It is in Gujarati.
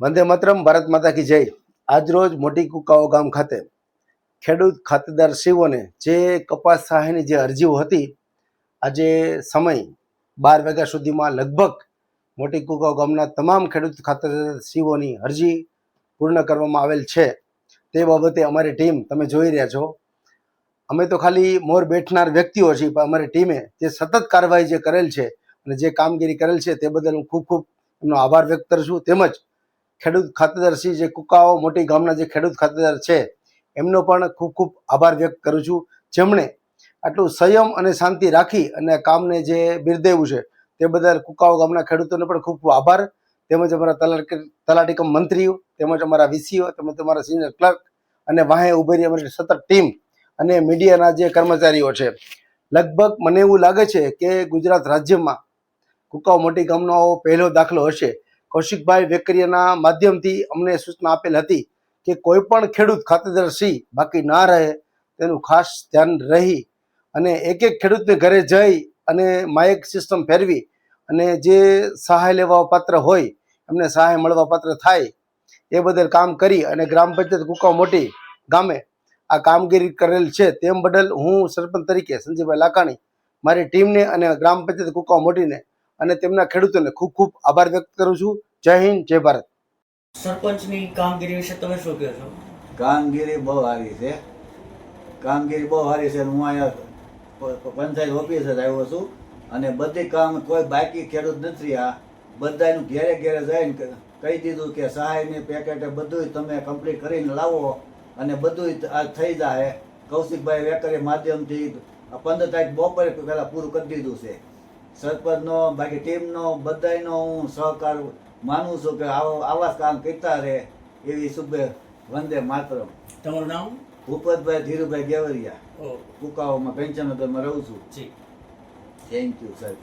વંદે મતરમ, ભારત માતા કી જય. આજરોજ મોટી કુકાઓ ગામ ખાતે ખેડૂત ખાતેદાર શિવોને જે કપાસ સહાયની જે અરજીઓ હતી, આજે સમય બાર વાગ્યા સુધીમાં લગભગ મોટી કુકાઓ ગામના તમામ ખેડૂત ખાતેદાર શિવોની અરજી પૂર્ણ કરવામાં આવેલ છે. તે બાબતે અમારી ટીમ, તમે જોઈ રહ્યા છો. અમે તો ખાલી મોર બેઠનાર વ્યક્તિઓ છીએ, પણ અમારી ટીમે જે સતત કાર્યવાહી જે કરેલ છે અને જે કામગીરી કરેલ છે, તે બદલ હું ખૂબ ખૂબ એમનો આભાર વ્યક્ત કરું છું. તેમજ ખેડૂત ખાતેદારશ્રી જે કુકાઓ, મોટી ગામના જે ખેડૂત ખાતેદાર છે, એમનો પણ ખૂબ ખૂબ આભાર વ્યક્ત કરું છું. જેમણે આટલું સંયમ અને શાંતિ રાખી અને કામને જે બિરદેવું છે, તે બદલ કુકાઓ ગામના ખેડૂતોને પણ ખૂબ ખૂબ આભાર. તેમજ અમારા તલાટી તલાટીકમ મંત્રીઓ, તેમજ અમારા વીસીઓ, તેમજ અમારા સિનિયર ક્લર્ક અને વાહે ઉભેરી અમારી સતત ટીમ અને મીડિયાના જે કર્મચારીઓ છે. લગભગ મને એવું લાગે છે કે ગુજરાત રાજ્યમાં કુકાઓ મોટી ગામનો પહેલો દાખલો હશે. કૌશિકભાઈ વેકરિયાના માધ્યમથી અમને સૂચના આપેલ હતી કે કોઈ પણ ખેડૂત ખાતેદાર સી બાકી ના રહે, તેનું ખાસ ધ્યાન રહી અને એક એક ખેડૂતને ઘરે જઈ અને માયક સિસ્ટમ ફેરવી અને જે સહાય લેવા પાત્ર હોય, એમને સહાય મળવા પાત્ર થાય, એ બદલ કામ કરી અને ગ્રામ પંચાયત કુકાવ મોટી ગામે આ કામગીરી કરેલ છે. તેમ બદલ હું સરપંચ તરીકે સંજયભાઈ લાકાણી, મારી ટીમને અને ગ્રામ પંચાયત કુકાવ મોટીને અને તેમના ખેડૂતોને ખૂબ ખૂબ આભાર વ્યક્ત કરું છું. જય હિન્દ જય ભારત. સરપંચની કામગીરી વિશે તમે શું કહો છો? કામગીરી બહુ સારી છે. કામગીરી બહુ સારી છે હું અહીંયા પંચાયત ઓફિસે જ આવ્યો છું અને બધી કામ કોઈ બાકી ખેડૂત નથી આ. બધાનું ઘેરે ઘેરે જઈને કહી દીધું કે સહાયની પેકેટ બધું તમે કમ્પ્લીટ કરીને લાવો અને બધું આ થઈ જાય કૌશિકભાઈ વેકરી માધ્યમથી પંદર તારીખ બપોરે પહેલાં પૂરું કરી દીધું છે. સરપંચનો બાકી ટીમનો બધાયનો હું સહકાર માનું છું કે આવો આવા કામ કરતા રહે એવી શુભે વંદે માતરમ. તમારું નામ? ભૂપતભાઈ ધીરુભાઈ ગેવરિયા. કુકાઓમાં પેન્શનગરમાં રહું છું. થેન્ક યુ સાહેબ